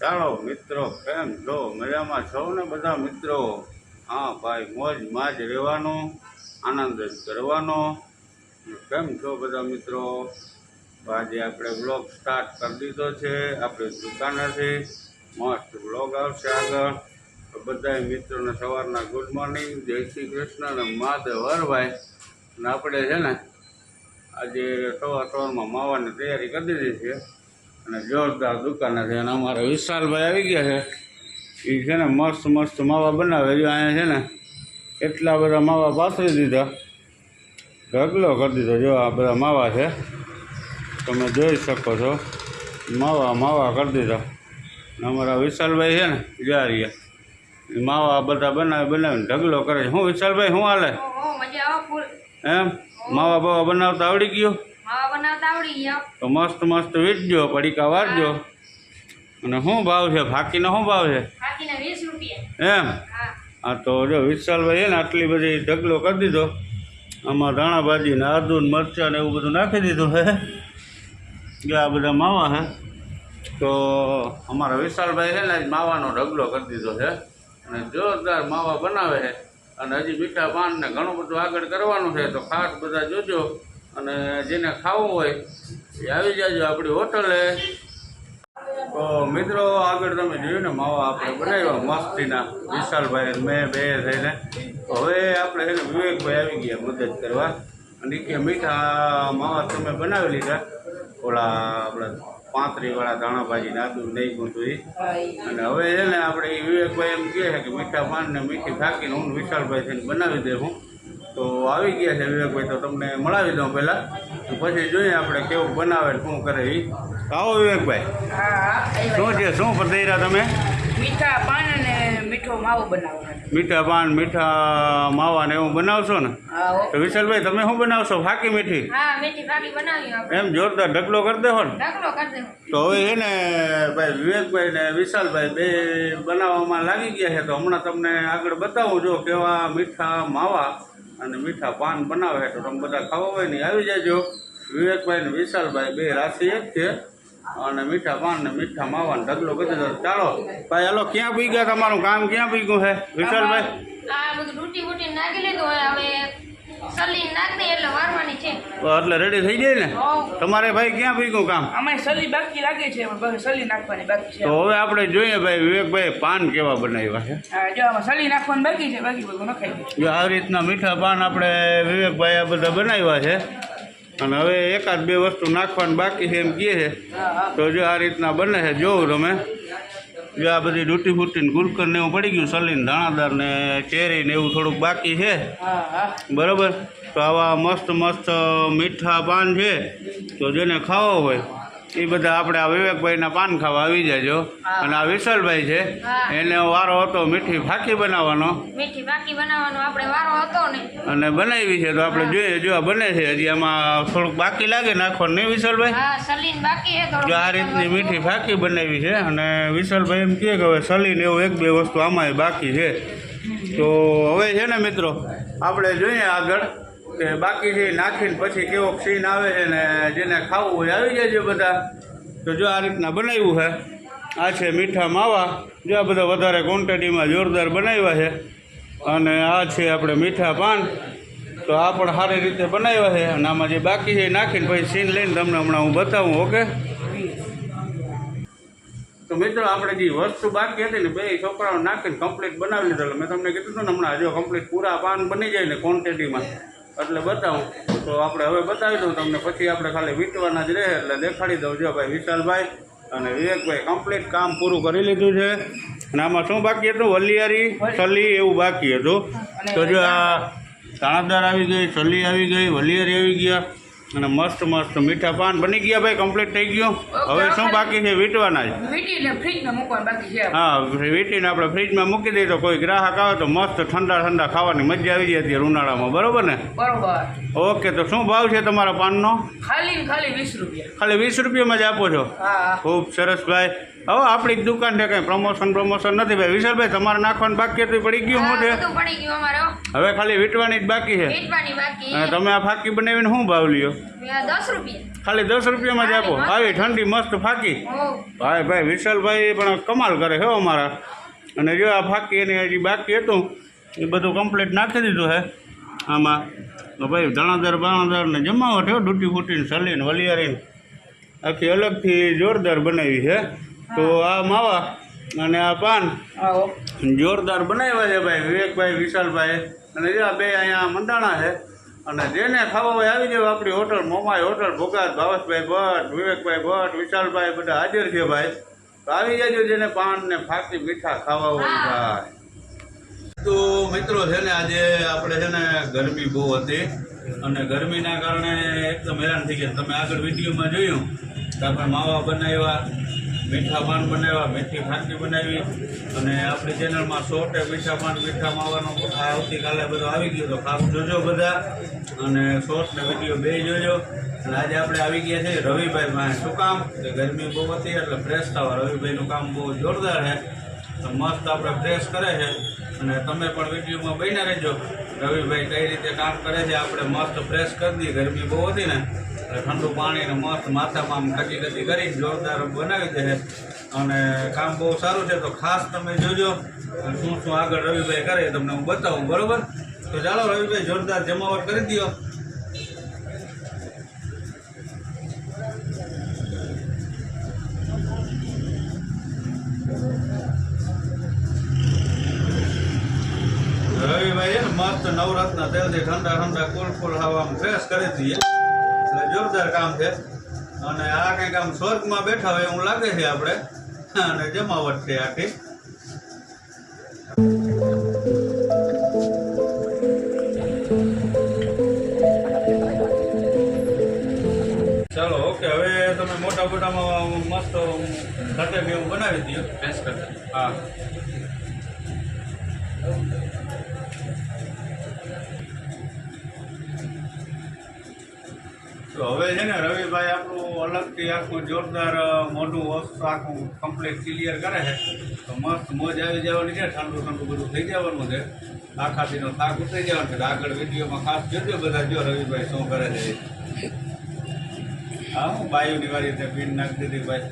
ચાલો મિત્રો, કેમ? છો મજામાં છો ને બધા મિત્રો, હા ભાઈ મોજ માજ રહેવાનો, આનંદ જ કરવાનો. કેમ છો બધા મિત્રો? આજે આપણે બ્લોગ સ્ટાર્ટ કરી દીધો છે, આપણી હતી મસ્ત બ્લોગ આવશે આગળ. બધા મિત્રોને સવારના ગુડ મોર્નિંગ જય શ્રી કૃષ્ણ અને મહાદેવ હરભાઈ અને આપણે છે ને, આજે સવાર સવારમાં માવાની તૈયારી કરી દીધી છે. અને જોરદાર દુકાન છે અને અમારા વિશાલભાઈ આવી ગયા છે. એ છે ને મસ્ત મસ્ત માવા બનાવે જો અહીંયા છે ને એટલા બધા માવા પાથરી દીધા. ઢગલો કરી દીધો. જો આ બધા માવા છે. તમે જોઈ શકો છો. માવા માવા કરી દીધા. અમારા વિશાલભાઈ છે ને જારિયા રહ્યા. માવા બધા બનાવે બનાવીને ઢગલો કરે છે. હું વિશાલભાઈ શું હાલે? એમ? માવા બાવા બનાવતા આવડી ગયું માવા બનાવતા આવડી ગયા તો મસ્ત મસ્ત વીજજો પડીકા વારજો. અને શું ભાવ છે? ફાકીનો શું ભાવ છે? એમ? હા. હા તો જો વિશાલભાઈ ને આટલી બધી ઢગલો કરી દીધો. આમાં ધાણા ભાજી ને આદુ ને મરચાં ને એવું બધું નાખી દીધું છે જો આ બધા માવા હે. તો અમારા વિશાલભાઈ છે ને આજ માવાનો ઢગલો કરી દીધો છે અને જોરદાર માવા બનાવે છે અને હજી મીઠા પાન ને ઘણું બધું આગળ કરવાનું છે. તો ખાસ બધા જોજો. અને જેને ખાવું હોય એ આવી જાજો આપણી હોટલે. તો મિત્રો, આગળ તમે જોયું ને, માવા આપણે બનાવ્યા મસ્તીના. વિશાલભાઈ મેં બે થઈને. હવે આપણે છે ને, વિવેકભાઈ આવી ગયા મદદ કરવા. અને કે, મીઠા માવા તમે બનાવી લીધા. ઓલા આપણે પાંત્રીવાળા ધાણાભાજી નાતું નહીં ગૂંથું એ અને હવે છે ને, આપણે વિવેકભાઈ એમ કહે છે કે, મીઠા પાન ને મીઠી થાકીને હું વિશાલભાઈ થઈને બનાવી દે હું. તો આવી ગયા છે વિવેકભાઈ તો તમને મળાવી દઉં પહેલાં. તો પછી જોઈએ આપણે કેવું બનાવે શું કરે એ આવો વિવેકભાઈ. શું છે શું પધૈરા તમે? મીઠા પાન અને મીઠો માવો બનાવવાનો મીઠા પાન મીઠા માવા ને એવું બનાવશો ને? તો વિશાલભાઈ તમે શું બનાવશો? ફાકી મીઠી? હા મીઠી ભાખરી બનાવી એમ જોરદાર ઢગલો કરી દેવો ને. ઢગલો કરી દેવો તો હવે છે ને ભાઈ વિવેકભાઈ ને વિશાલભાઈ બે બનાવવામાં લાગી ગયા છે. તો હમણાં તમને આગળ બતાવું જો કેવા મીઠા માવા અને મીઠા પાન બનાવે તો તમે બધા ખાવા હોય ને આવી જજો. વિવેકભાઈ ને વિશાલભાઈ બે રાશિ એક છે. અને મીઠા પાન ને મીઠા માવા ને ઢગલો કરી દીધો. ચાલો, ભાઈ, હલો, ક્યાં પી ગયા તમારું? કામ ક્યાં પી ગયું છે? વિશાલભાઈ? એટલે રેડી થઈ જાય ને? તમારે ભાઈ ક્યાં ભીગું કામ? અમે સલી બાકી લાગે છે સલી નાખવાની બાકી છે. તો હવે આપણે જોઈએ ભાઈ વિવેકભાઈ પાન કેવા બનાવ્યા છે? જો આમાં સલી નાખવાની બાકી છે બાકી બધું નખાઈ આ રીતના મીઠા પાન આપણે વિવેકભાઈ આ બધા બનાવ્યા છે. અને હવે એકાદ બે વસ્તુ નાખવાની બાકી છે એમ કહે છે. તો જો આ રીતના બને છે જોવું તમે. જો આ બધી ડૂટી ફૂટીને ગુલકર ને એવું પડી ગયું, સલીન ધાણાદાર ને ચેરી ને એવું થોડુંક બાકી છે. બરાબર? તો આવા મસ્ત મસ્ત મીઠા પાન છે, તો જેને ખાવો હોય એ બધા આપણે આ વિવેકભાઈના પાન ખાવા આવી જાજો અને આ વિશાલભાઈ છે. એને વારો હતો મીઠી ફાકી બનાવવાનો. મીઠી ફાકી બનાવવાનો આપણે વારો હતો ને. અને બનાવી છે તો આપણે જોઈએ જો આ બને છે હજી આમાં થોડુંક બાકી લાગે નાખો નહીં વિશાલભાઈ? હા સલીન બાકી છે જો આ રીતની મીઠી ફાકી બનાવી છે અને વિશાલભાઈ એમ કહે કે હવે સલીન એવું એક બે વસ્તુ આમાંય બાકી છે. તો હવે છે ને મિત્રો આપણે જોઈએ આગળ. કે બાકી છે નાખીને પછી કેવો સીન આવે છે ને જેને ખાવું હોય આવી જાય બધા. તો જો આ રીતના બનાવ્યું છે. આ છે મીઠા માવા. જો આ બધા વધારે ક્વોન્ટિટીમાં જોરદાર બનાવ્યા છે. અને આ છે આપણે મીઠા પાન. તો આ પણ સારી રીતે બનાવ્યા છે. અને આમાં જે બાકી છે એ નાખીને પછી સીન લઈને તમને હમણાં હું બતાવું, ઓકે? તો મિત્રો, આપણે જે વસ્તુ બાકી હતી ને, બે છોકરાઓ નાખીને કમ્પ્લીટ બનાવી લીધો મેં તમને કીધું હતું ને હમણાં, જો કમ્પ્લીટ પૂરા પાન બની જાય ને ક્વોન્ટિટીમાં એટલે બતાવું. તો આપણે હવે બતાવી દઉં તમને. પછી આપણે ખાલી વીંટવાના જ રહે, એટલે દેખાડી દઉં. જો ભાઈ વિશાલભાઈ અને વિવેકભાઈ કમ્પ્લીટ કામ પૂરું કરી લીધું છે. અને આમાં શું બાકી હતું? વલિયારી સલી એવું બાકી હતું. તો જો આ દાણાદાર આવી ગઈ સલી આવી ગઈ, વલિયારી આવી ગયા. અને મસ્ત મસ્ત મીઠા પાન બની ગયા ભાઈ કમ્પ્લીટ થઈ ગયું. હવે શું બાકી છે? વીટવાના જ હા વીટીને આપણે ફ્રીજમાં મૂકી દઈએ તો કોઈ ગ્રાહક આવે તો મસ્ત ઠંડા ઠંડા ખાવાની મજા આવી જાય અત્યારે ઉનાળામાં. બરોબર ને? બરોબર. ઓકે તો શું ભાવ છે તમારા પાનનો? ખાલી ખાલી વીસ રૂપિયા. ખાલી વીસ રૂપિયામાં જ આપો છો? ખૂબ સરસ ભાઈ. હવે આપણી જ દુકાન છે કંઈ પ્રમોશન પ્રમોશન નથી ભાઈ. વિશાલભાઈ તમારે નાખવાનું બાકી હતું પડી ગયું હું શું છે હો. હવે ખાલી વીટવાની જ બાકી છે. તમે આ ફાકી બનાવીને શું ભાવ લ્યો? ખાલી દસ રૂપિયામાં જ આપો. આવી ઠંડી મસ્ત ફાકી. ભાઈ ભાઈ વિશાલભાઈ પણ કમાલ કરે છે અમારા. અને જો આ ફાકી એની હજી બાકી હતું એ બધું કમ્પ્લીટ નાખી દીધું છે. આમાં ભાઈ ધણાદર બાણાદર ને જમાવટ હો ડૂટી ફૂટીને સલીને વલિયારીને. આખી અલગથી જોરદાર બનાવી છે. તો આ માવા અને આ પાન. આવો. જોરદાર બનાવ્યા છે ભાઈ વિવેકભાઈ વિશાલભાઈ. અને જે આ બે અહીંયા મંદાણા છે. અને જેને ખાવા હોય આવી જાવ આપણી હોટલ મોમાઈ હોટલ ભોગાત ભાવેશભાઈ ભટ્ટ વિવેકભાઈ ભટ્ટ વિશાલભાઈ બધા હાજર છે ભાઈ. તો આવી જજો જેને પાન ને ફાકી મીઠા ખાવા હોય ભાઈ. તો મિત્રો છે ને આજે આપણે છે ને ગરમી બહુ હતી. અને ગરમીના કારણે એકદમ હેરાન થઈ ગયા. તમે આગળ વિડીયોમાં જોયું તો આપણે માવા બનાવ્યા. મીઠા પાન બનાવ્યા મીઠી ફાંકી બનાવી અને આપણી ચેનલમાં સોટે મીઠા પાન મીઠા માવાનો આવતીકાલે બધો આવી ગયો તો ખાસ જોજો બધા અને શોર્ટને વીડિયો બે જોજો. અને આજે આપણે આવી ગયા છીએ રવિભાઈ પાસે. શું કામ? કે ગરમી બહુ હતી એટલે ફ્રેશ થવા. રવિભાઈનું કામ બહુ જોરદાર છે. મસ્ત આપણે ફ્રેશ કરે છે. અને તમે પણ વિડીયોમાં બન્યા રહેજો. રવિભાઈ કઈ રીતે કામ કરે છે, આપણે મસ્ત ફ્રેશ કરી દઈએ. ગરમી બહુ હતી ને. એટલે ઠંડુ પાણીને મસ્ત માથામાં આમ કચી કરી જોરદાર બનાવી દે અને કામ બહુ સારું છે, તો ખાસ તમે જોજો. શું શું આગળ રવિભાઈ કરે તમને હું બતાવું, બરોબર? તો ચાલો રવિભાઈ, જોરદાર જમાવટ કરી દો રવિભાઈ મસ્ત નવરત્ન તેલથી ઠંડા ઠંડા કુલ કુલ હવા ફ્રેશ કરી દઈએ એટલે જોરદાર કામ છે. અને આ કંઈક આમ સ્વર્ગમાં બેઠા હોય એવું લાગે છે આપણે. અને જમાવટ છે આખી. ચાલો ઓકે હવે તમે મોટા મોટામાં મસ્ત સાથે એવું બનાવી દો ફ્રેશ કરતા. હા. તો હવે છે ને રવિભાઈ આપણું અલગથી આખું જોરદાર મોઢું વસ્તુ આખું કમ્પ્લીટ ક્લિયર કરે છે. તો મસ્ત મોજ આવી જવાની છે, ઠંડુ ઠંડુ બધું થઈ જવાનું છે. આખાથીનો થાક ઉતરી જવાનો છે. આગળ વિડીયોમાં ખાસ જોજો બધા, જો રવિભાઈ શું કરે છે. હા, હું બાયુની વાળી રીતે પીન નાખી દીધી ભાઈ.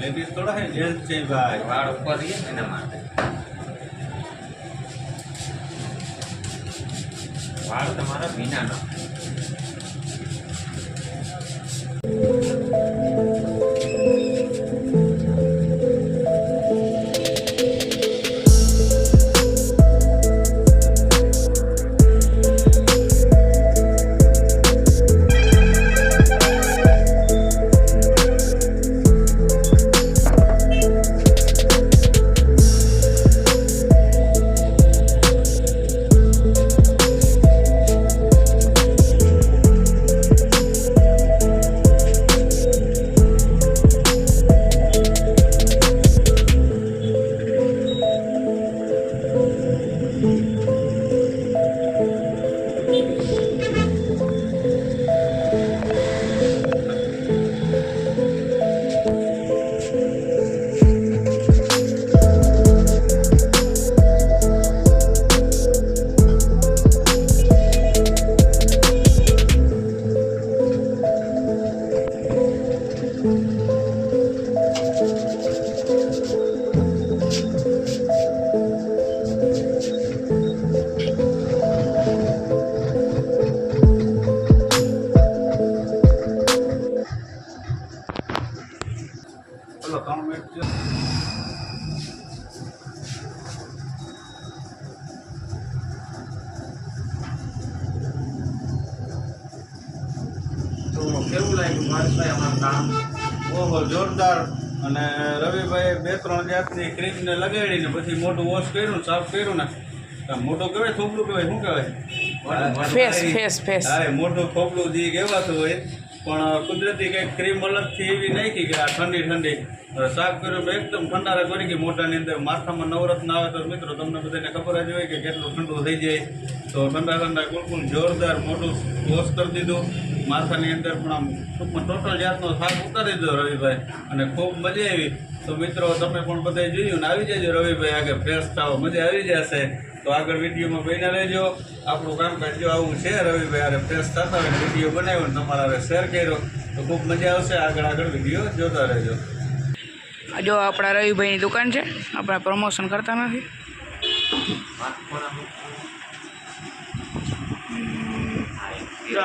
લેડીઝ થોડા છે, જેન્ટ્સ છે ભાઈ. વાળ ઉપર એના માટે. વાળ તમારા ભીના ન ચલો ત્રણ મિનિટ છે. તો કેવું લાગ્યું ભાવેશભાઈ અમારું કામ? ઓહો જોરદાર. અને રવિભાઈ બે ત્રણ જાતની ક્રીમને લગાડીને પછી મોટું વોશ કર્યું સાફ કર્યું ને. મોટું કહેવાય થોપલું કહેવાય શું કહેવાય ફેસ ફેસ ફેસ. હા એ મોટું થોપલું જે કહેવાતું હોય પણ કુદરતી કંઈક ક્રીમ અલગથી એવી નાખી કે આ ઠંડી ઠંડી. સાફ કર્યું તો એકદમ ઠંડારા કરી કે મોટાની અંદર માથામાં નવરત્ન આવે તો મિત્રો તમને બધાને ખબર જ હોય કે કેટલું ઠંડુ થઈ જાય. તો ઠંડા ઠંડા કુલકુલ જોરદાર મોટું વોશ કરી દીધું. માથાની અંદર પણ આમ ટૂંકમાં ટોટલ જાતનો થાક ઉતારી દીધો રવિભાઈ. અને ખૂબ મજા આવી. તો મિત્રો તમે પણ બધાય જોયું ને આવી જજો રવિભાઈ આગળ. ફ્રેશ થાવ. મજા આવી જશે. તો આગળ વિડીયોમાં બન્યા રહેજો. આપણું કામકાજ જો આવું છે રવિભાઈ આરે ફ્રેશ થતા હોય વીડિયો બનાવ્યો ને તમારા શેર કર્યો તો ખૂબ મજા આવશે. આગળ આગળ વીડિયો જોતા રહેજો. આ જો આપણા રવિભાઈની દુકાન છે આપણે પ્રમોશન કરતા નથી.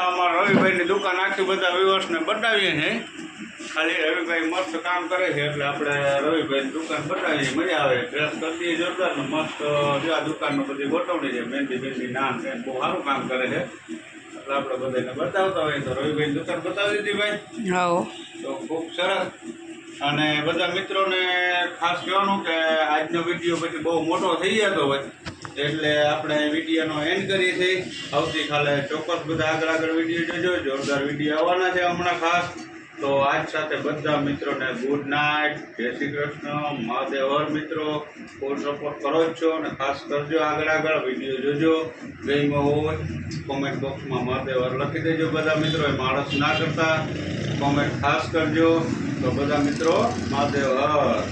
અમારા રવિભાઈની દુકાન આખી બધા વ્યુઅર્સને બતાવીએ છીએ ખાલી રવિભાઈ મસ્ત કામ કરે છે એટલે આપણે રવિભાઈ દુકાન બતાવીએ. મજા આવે. ડ્રેસ કરી દઈએ જોરદાર મસ્ત જો આ દુકાનમાં બધી ગોઠવણી છે. મહેંદી મહેંદી નામ છે. બહુ સારું કામ કરે છે. એટલે આપણે બધાને બતાવતા હોય તો રવિભાઈ દુકાન બતાવી દીધી ભાઈ. તો ખૂબ સરસ. અને બધા મિત્રોને ખાસ કહેવાનું કે આજનો વીડિયો પછી બહુ મોટો થઈ જતો હોય એટલે આપણે વિડીયોનો એન્ડ કરીએ છીએ. આવતીકાલે ચોક્કસ બધા આગળ આગળ વીડિયો જોજો. જોરદાર વીડિયો આવવાના છે હમણાં ખાસ. તો આજ સાથે બધા મિત્રોને ગુડ નાઇટ જય શ્રી કૃષ્ણ. મહાદેવર મિત્રો ફૂલ સપોર્ટ કરો જ છો અને ખાસ કરજો આગળ આગળ વીડિયો જોજો. ગેમો હોય કોમેન્ટ બોક્સમાં મહાદેવર લખી દેજો બધા મિત્રો. એ માણસ ના કરતા. કોમેન્ટ ખાસ કરજો. તો બધા મિત્રો, મહાદેવ હર